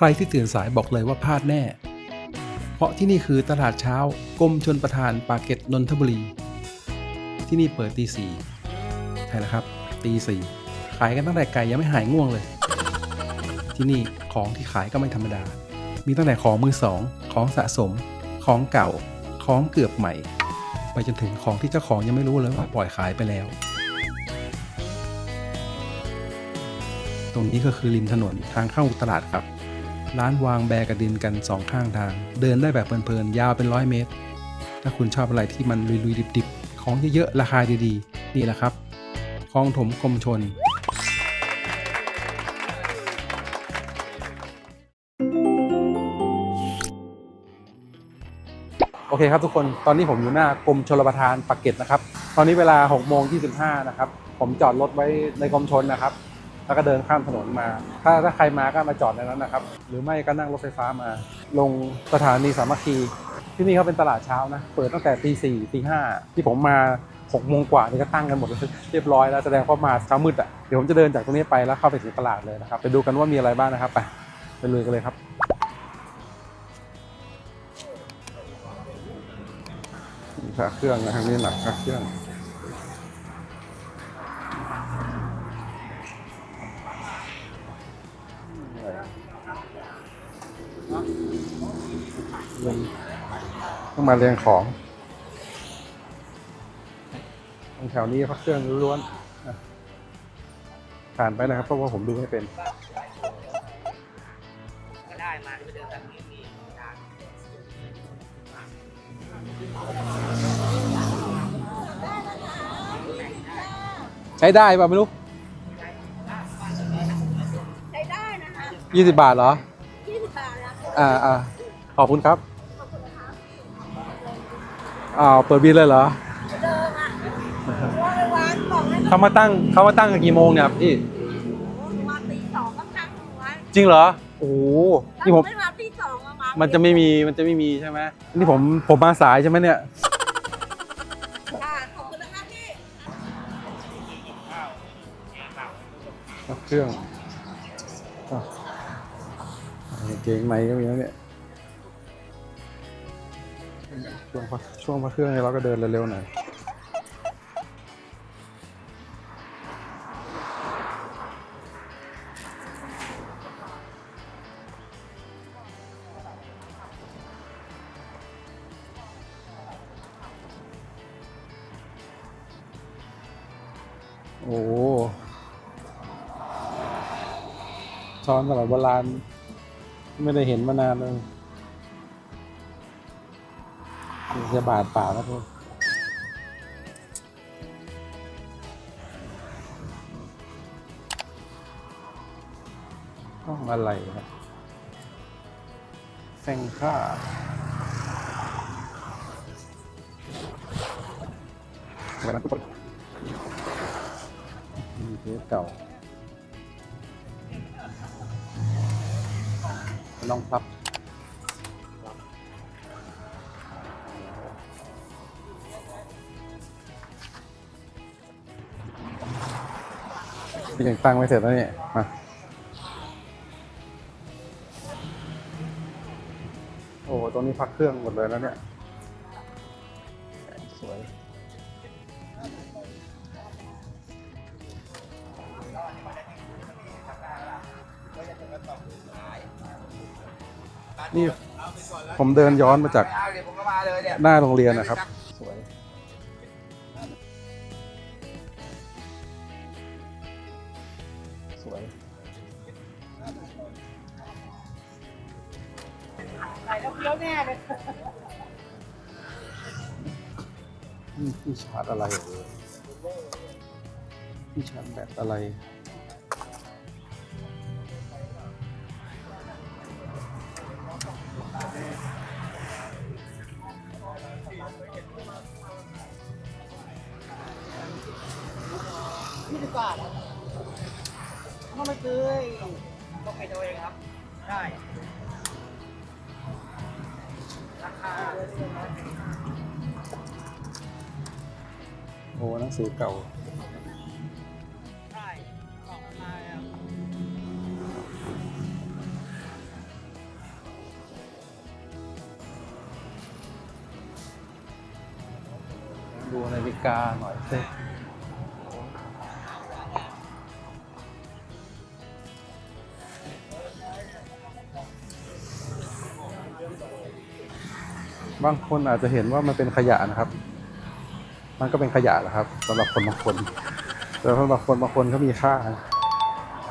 ใครที่ตื่นสายบอกเลยว่าพลาดแน่ เพราะที่นี่คือตลาดเช้ากรมชนประทานปากเกร็ดนนทบุรี ที่นี่เปิดตีสี่ใช่แล้วครับตีสี่ขายกันตั้งแต่ไก่ยังไม่หายง่วงเลย ที่นี่ของที่ขายก็ไม่ธรรมดา มีตั้งแต่ของมือสองของสะสม ของเก่า ของเกือบใหม่ ไปจนถึงของที่เจ้าของยังไม่รู้เลยว่าปล่อยขายไปแล้ว ตรงนี้ก็คือริมถนนทางเข้าตลาดครับ ร้านวางแบกระดินกันสองข้างทาง เดินได้แบบเพลินๆ ยาวเป็นร้อยเมตร ถ้าคุณชอบอะไรที่มันลุยๆ ดิบๆ ของเยอะๆ ราคาดีๆ นี่แหละครับคลองถมกรมชนโอเคครับทุกคน ตอนนี้ผมอยู่หน้ากรมชลประทานปากเกร็ดนะครับ ตอนนี้เวลา6โมง25 นะครับ ผมจอดรถไว้ในกรมชนนะครับ แล้วก็เดินข้ามถนนมา ถ้าถ้าใครมาก็มาจอดในนั้นนะครับ หรือไม่ก็นั่งรถไฟฟ้ามา ลงสถานีสามัคคี ที่นี่เขาเป็นตลาดเช้านะ เปิดตั้งแต่ตีสี่ตีห้าที่ผมมา6โมงกว่านี่ก็ตั้งกันหมดเรียบร้อยแล้วแสดงว่ามาเช้ามืดอะ เดี๋ยวผมจะเดินจากตรงนี้ไปแล้วเข้าไปถึงตลาดเลยนะครับไปดูกันว่ามีอะไรบ้างนะครับ ไปไปลุยกันเลยครับนี่พระเครื่องนะทางนี้หนักพระเครื่อง ต้องมาเรียงของตรงแถวนี้พระเครื่องล้วนๆอะผ่านไปนะครับ เพราะว่าผมดูไม่เป็นก็ได้มาที่ไปเดินแบบนี้มีทางใช้ได้ป่ะไม่รู้ ใช้ได้นะคะยี่สิบบาทเหรอ20บาทนะ อ่าอ่า ขอบคุณครับขอบคุณนะคะอ้าวเปิดบินเลยเหรอเดิมอะว่าไปวางกล่องให้เขามาตั้งเขามาตั้งกันกี่โมงเนี่ยครับพี่มาตีสองก็ตั้งไว้จริงเหรอโอ้โหนี่ผมไม่มาตีสองอะมามันจะไม่มีมันจะไม่มีใช่ไหมนี่ผมผมมาสายใช่ไหมเนี่ย ค่ะขอบคุณนะคะพี่ เครื่องอะเกงในก็มีแล้วเนี่ย ช่วงพักช่วงพักเครื่องเนี่ยเราก็เดินเร็วๆหน่อยโอ้โหช้อนสมัยโบราณไม่ได้เห็นมานานเลย จะบาดป่านะทุกต้องอะไรครับแซงค่าไปนะทุกคนมีเทปเก่าลองพับ ยังตั้งไม่เสร็จแล้วเนี่ยมาโอ้โหตรงนี้พักเครื่องหมดเลยแล้วเนี่ยสวยนี่ผมเดินย้อนมาจากเอาเดี๋ยวผมก็มาเลยเนี่ยหน้าโรงเรียนนะครับ โอ้หนังสือเก่าางคนอาจจะเห็นว่ามันเป็นขยะนะครับ มันก็เป็นขยะแหละครับสำหรับคนบางคนแต่สำหรับคนบางคนเขามีค่า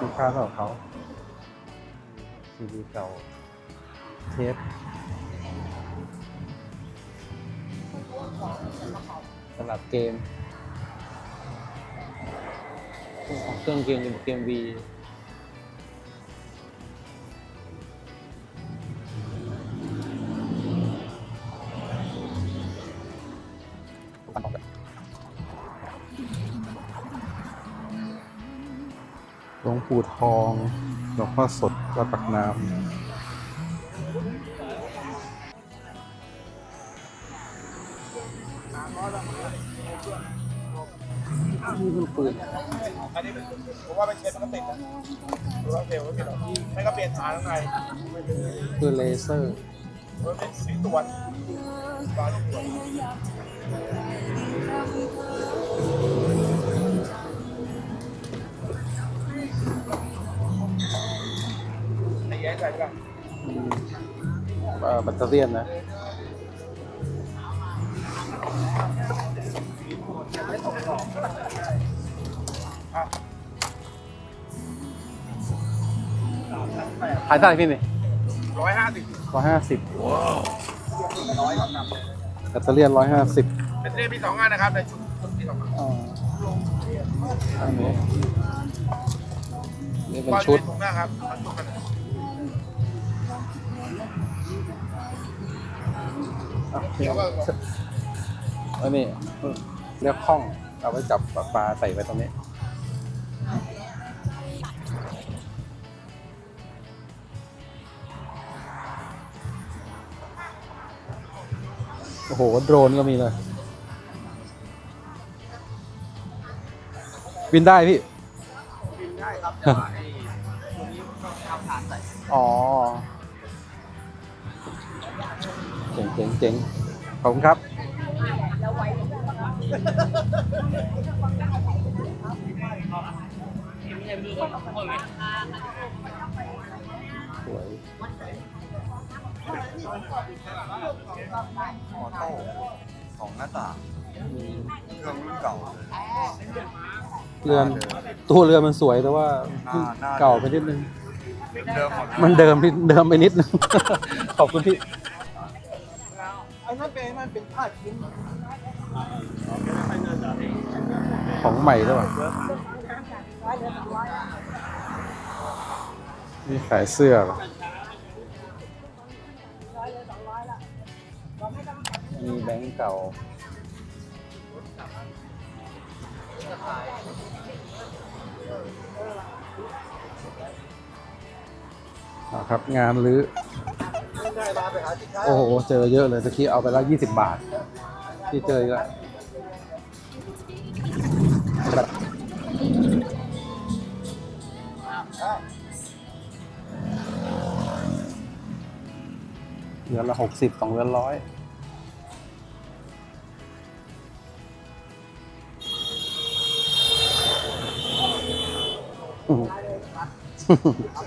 มีค่าสำหรับเขาทีวีเก่าเทปสำหรับเกมเครื่องเกมเกมวี ทองหลวงพ่อสดวัดปักน้ำนี่มันปืนอันนี้ผมว่าไปเช็ดมันก็ติดนะดูว่าเร็วไม่ติดหรอกไม่ก็เปลี่ยนฐานข้างในปืนเลเซอร์มันเป็นสีตรวจ แบตเตอรี่ยนนะขายเท่าไหร่พี่นี่ร้อยห้าสิบร้อยห้าสิบร้อยครับแบตเตอรี่ร้อยห้าสิบเป็นเรียมีสองงานนะครับในชุดชุดที่สองงานอ๋ออันนี้นี่เป็นก็ชุดถุงนะครับ เดี๋ยวก็อันนี้เรียกข้องเอาไว้จับปลาใส่ไว้ตรงนี้โอ้โห โดรนก็มีเลย บินได้พี่ บินได้ครับ เจ๋งเจ๋งเจ๋งขอบคุณครับสวยออโต้สองหน้าต่างเครื่องรุ่นเก่าเลยเรือนตัวเรือมันสวยแต่ว่าหน้าหน้าเก่าไปนิดนึง เดิมหมด มันเดิมนิดเดิมไปนิดนึง ขอบคุณพี่ไอ้นั่นเป็นนั่นเป็นผ้าชิ้นของใหม่ด้วยว่ะนี่ขายเสื้อเหรอมีแบงค์เก่าอ่าครับงานรื้อ โอ้โห เจอเยอะเลยตะกี้เอาไปแล้วยี่สิบบาท ที่เจออีกแล้วเดือนละหกสิบสองเดือนร้อยอืม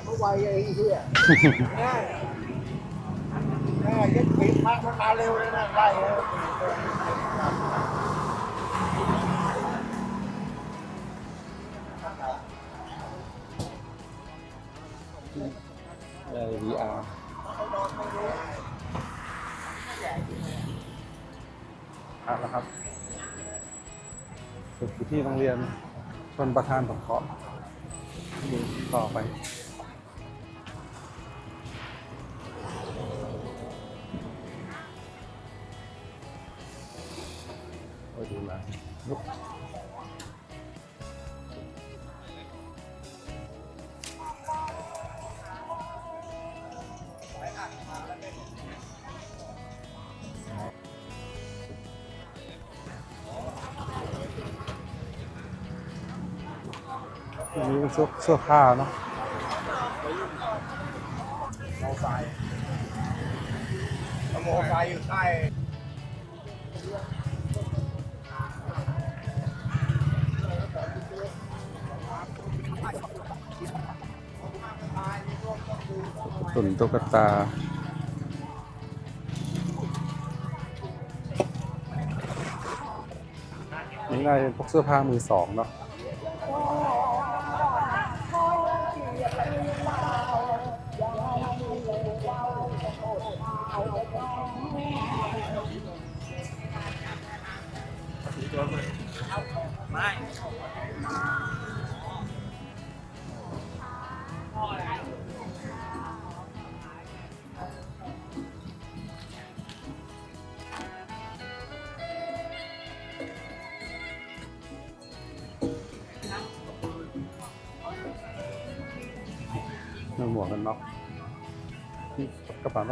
เมื่อวานไอ้เหี้ยแม่แม่ ยัดปีกพักมันมาเร็วเลยนะไล่เลย VR ครับแล้วครับฝึกอยู่ที่โรงเรียนชนประธานสงเคราะห์ต่อไป โอ้ยดูแลลุกอันนี้เป็นเสื้อเสื้อผ้าเนาะโมไฟโมไฟอยู่ใต้ ตุ่นตุ๊กตา นี่น่าจะเป็นพวกเสื้อผ้ามือสองเนาะ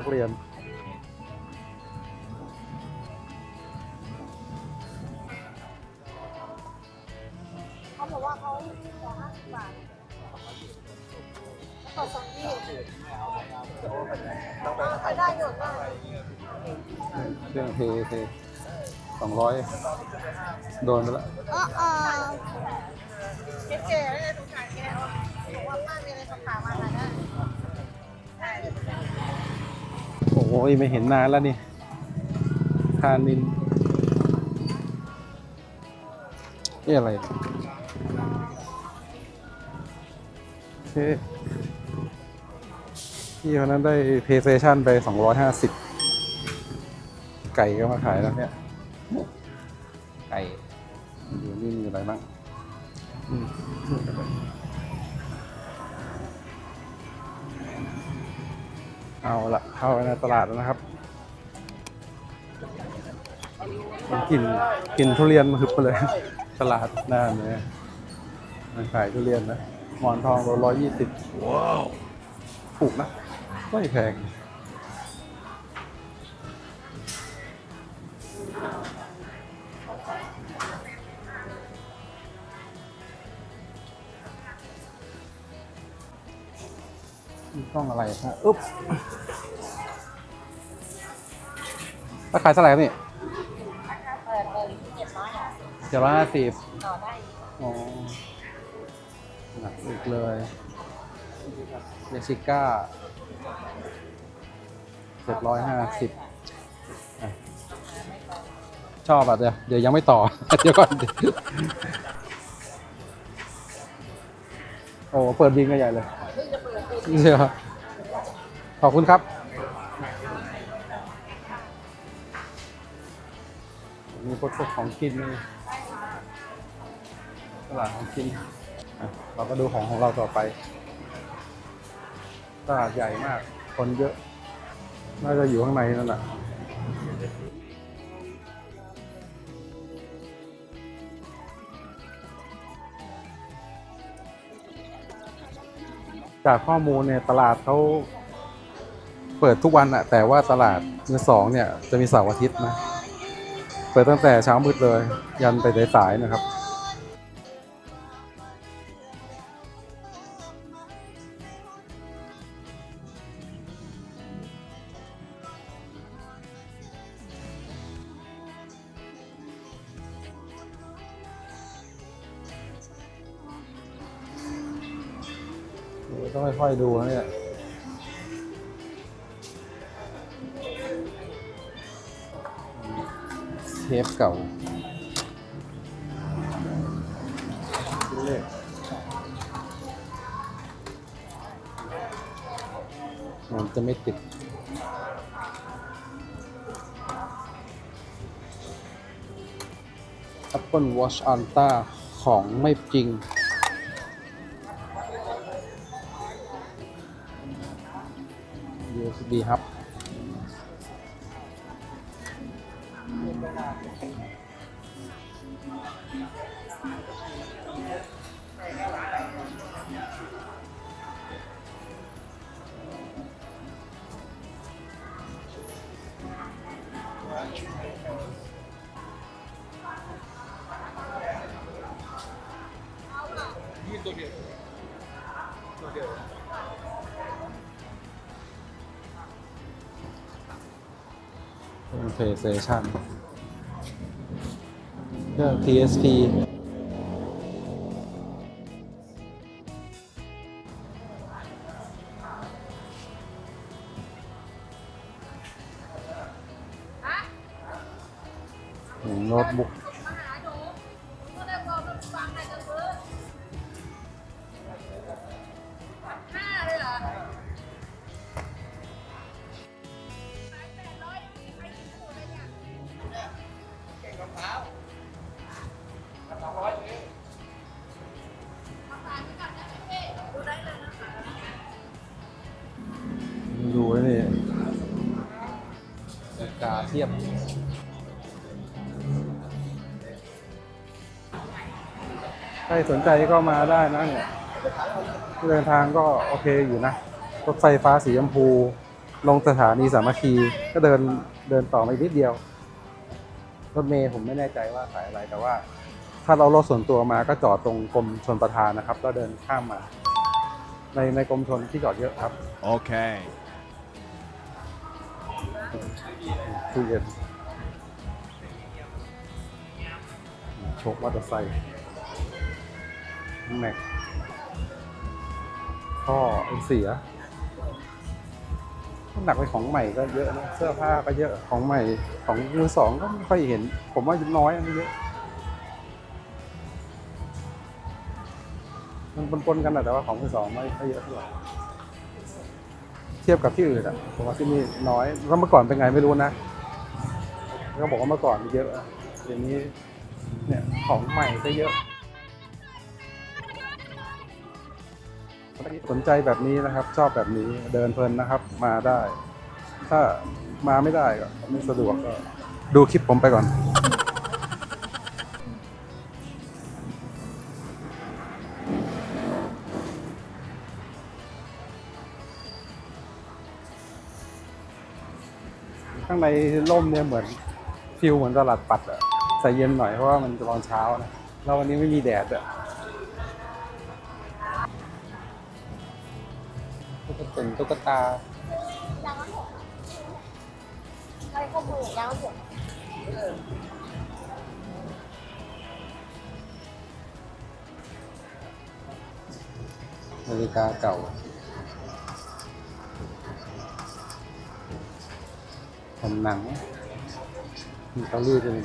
เป๋านักเรียน เขาบอกว่าเขาสองห้าสิบบาทแล้วก็สองยี่ไปได้หยดได้เครื่องเทเทสองร้อยโดนไปแล้วเออเออเก๋ๆเลยสงสารแกบอกว่าป้ามีอะไรสอบถามมาหาไยไม่เห็นนานแล้วนี่คานินนี่อะไรเนี่ยโอเคพี่คนนั้นได้ PlayStation ไป 250 ไก่ก็มาขายแล้วเนี่ย ไก่ อยู่นี่มีอะไรบ้าง เอาละเข้าไปในตลาดแล้วนะครับกลิ่นกลิ่นทุเรียนมาฮึบไปเลย ตลาดหน้าเนี่ยมันขายทุเรียนนะหมอนทองร้อยยี่สิบว้าวถูกนะไม่แพง องอะไรฮะอุ๊บราคาเท่าไหร่ครับนี่เปิดเลยเจ็ดร้อยอะเจ็ดร้อยห้าสิบต่อได้อ๋อหนักอีกเลยเจสิก้าเจ็ดร้อยห้าสิบชอบอะเดี๋ยวเดี๋ยวยังไม่ต่อ เดี๋ยวก่อน โอ้เปิดบินกันใหญ่เลยเดี๋ยว ขอบคุณครับ มีพวกของกินตลาดของกิน เราก็ดูของของเราต่อไป ตลาดใหญ่มาก คนเยอะ น่าจะอยู่ข้างในนั่นแหละจากข้อมูลเนี่ยตลาดเขา เปิดทุกวันอะแต่ว่าตลาดมือสองเนี่ยจะมีเสาร์อาทิตย์นะ เปิดตั้งแต่เช้ามืดเลย ยันไปสายๆนะครับต้องค่อยๆดูนะเนี่ย ปเก่าเลขมันจะไม่ติด Apple Watch Ultra ของไม่จริง USB hub เป็ PlayStation เลือก PSP โน้ตบุ๊ก สนใจก็มาได้นะเนี่ยเดินทางก็โอเคอยู่นะรถไฟฟ้าสีชมพู ลงสถานีสามัคคีก็เดินเดินต่อมาอีกนิดเดียวรถเมย์ผมไม่แน่ใจว่าสายอะไรแต่ว่า ถ้าเรารถส่วนตัวมาก็จอดตรงกรมชนประทานนะครับ แล้วเดินข้ามมา ในในกรมชนที่จอดเยอะครับ Okay. ตู้เย็นโชคมอเตอร์ไซค์ แม็กท่อเสียหนักไปของใหม่ก็เยอะนะเสื้อผ้าก็เยอะของใหม่ของมือสองก็ไม่ค่อยเห็น ผมว่าน้อยอันนี้เยอะมันปนๆกันนะแต่ว่าของมือสองไม่ค่อยเยอะเท่าไหร่เทียบกับที่อื่นอะผมว่าที่นี่น้อยแล้วเมื่อก่อนเป็นไงไม่รู้นะก็บอกว่าเมื่อก่อนมีเยอะอะเดี๋ยวนี้เนี่ยของใหม่ก็เยอะ สนใจแบบนี้นะครับ ชอบแบบนี้เดินเพลินนะครับ มาได้ ถ้ามาไม่ได้ก็ไม่สะดวกก็ดูคลิปผมไปก่อน ข้างในร่มเนี่ยเหมือนฟิลเหมือนตลาดปัดอะใส่เย็นหน่อยเพราะว่ามันตอนเช้านะแล้ววันนี้ไม่มีแดดอะ ตุ๊กตาตุ๊กตาอะไรก็มือแล้วหมดนาฬิกาเก่าแผ่นหนังมีเตารีดด้วย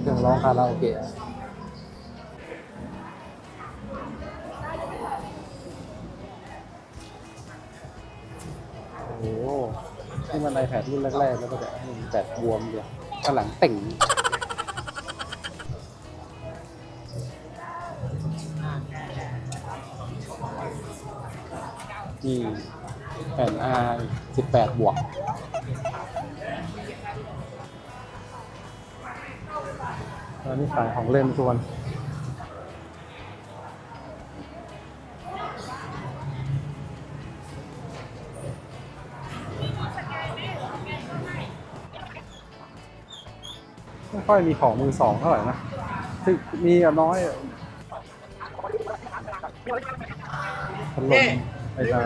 เครื่องร้องคาราโอเกะ นี่มันไอแพดรุ่นแรกๆ แล้วก็แบบแบตบวมเดียวข้างหลังเต่งนี่แผ่น R 18 บวกตอนนี้ขายของเล่นทุกวัน ไม่ค่อยมีของมือสองเท่าไหร่นะที่มีอะน้อยอะพัดลมไอ้ดาว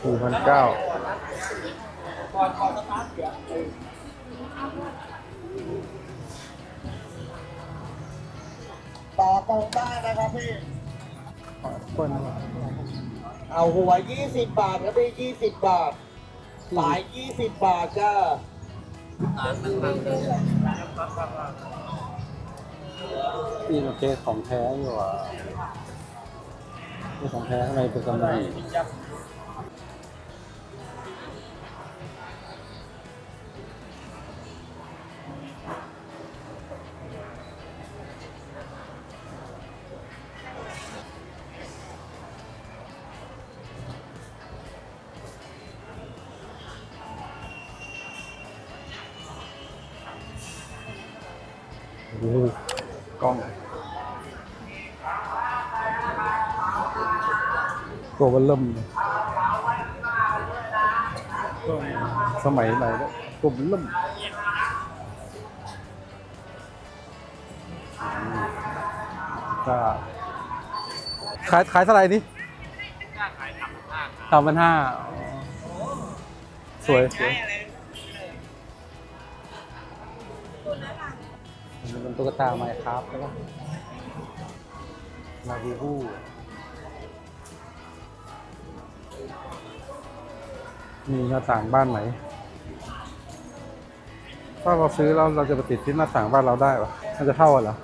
สี่พันเก้าต่อตรงได้นะครับพี่ เปิ้ลเอาหัว 20 บาทครับพี่20 บาทสาย 20 บาทจ้านี่โอเคของแท้อยู่อะนี่ของแท้ข้างในเป็นกำมะ ตัวมันเริ่มเลยสมัยไหนแล้วตัวมันเริ่มก็ขายขายเท่าไหร่นี่สามพันห้าสวยสวยมันเป็นตุ๊กตาไมค์ครับใช่ปะลาบูบู มีหน้าต่างบ้านไหน ถ้าเราซื้อแล้วเราจะไปติดที่หน้าต่างบ้านเราได้ปะมันจะเท่ากันเหรอ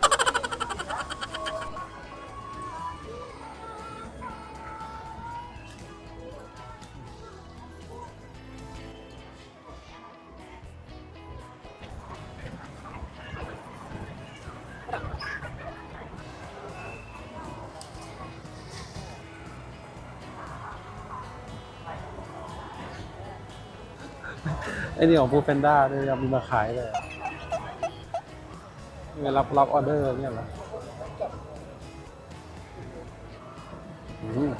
ไอ้นี่ของฟูเฟนด้าด้วยยังมีมาขายเลยเวลารับรับออเดอร์เนี่ยเหรออืม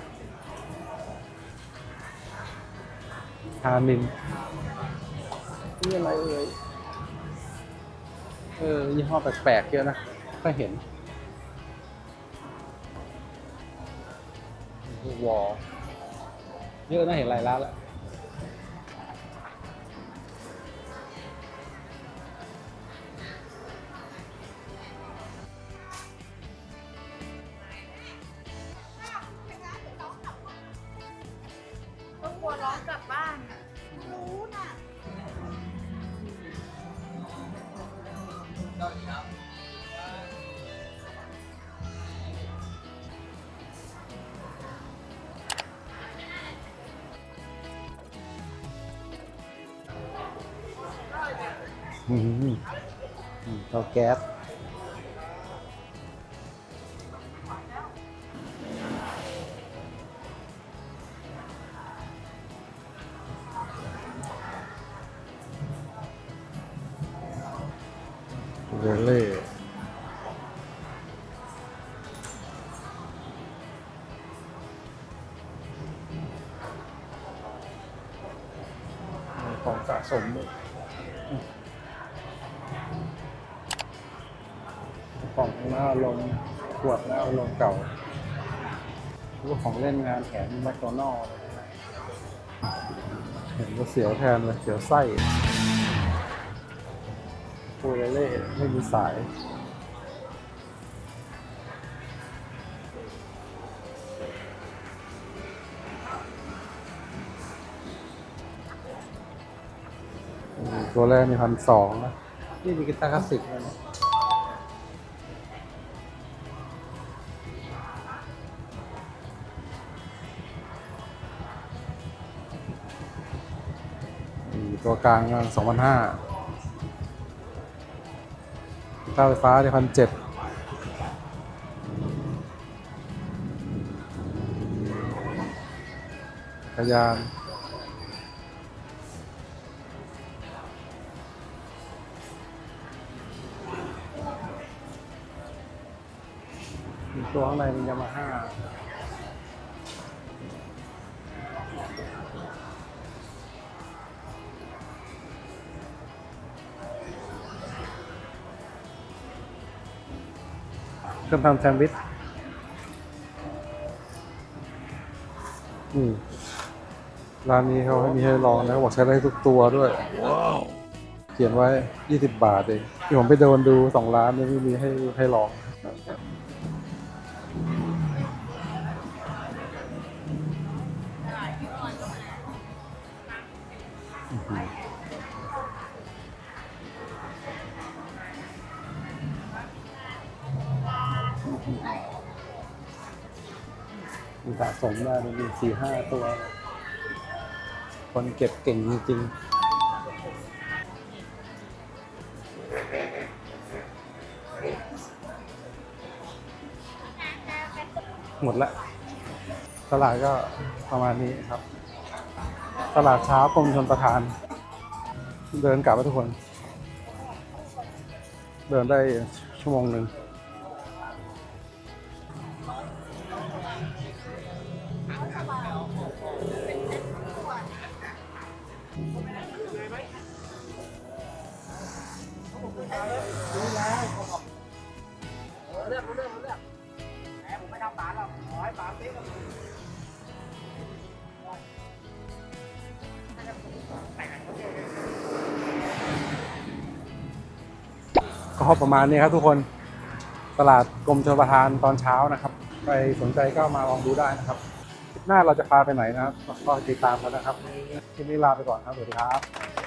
ฮามินนี่อะไรเอ่ยเออยี่ห้อแปลกๆเยอะนะก็เห็นวอลเยอะนะเห็นหลายร้านแล้ว กลับบ้านน่ะรู้น่ะอืมอืมเตาแก๊ส ของสะสมของหน้าลงขวดหน้าลงเก่าพวกของเล่นงานแขนแมคโดนัลเห็นก็เสียวแทนเลยเสียวไส้ปูเรเล่ไม่มีสาย ตัวแรกมีพันสองนะนี่มีกีตาร์คลาสสิกเลยนะอืมตัวกลางสองพันห้าค่าไฟฟ้าเนี่ยพันเจ็ดจักรยาน ตัวข้างในเป็นยามาฮ่าเครื่องทำแซนด์วิชอืมร้านนี้เขาให้มีให้ลองนะบอกใช้ได้ทุกตัวด้วย เขียนไว้ 20 บาทเองที่ผมไปเดินดูสองร้านนี้ไม่มีให้ให้ลอง มีสะสมได้มีสี่ห้าตัว คนเก็บเก่งจริงๆ หมดละ ตลาดก็ประมาณนี้ครับ ตลาดเช้ากรมชนประทาน เดินกลับไปทุกคน เดินได้ชั่วโมงหนึ่ง ก็ประมาณนี้ครับทุกคนตลาดกรมชลประทานตอนเช้านะครับ ใครสนใจก็มาลองดูได้นะครับ หน้าเราจะพาไปไหนนะครับ ก็ติดตามกันนะครับทีนี้ลาไปก่อนครับ สวัสดีครับ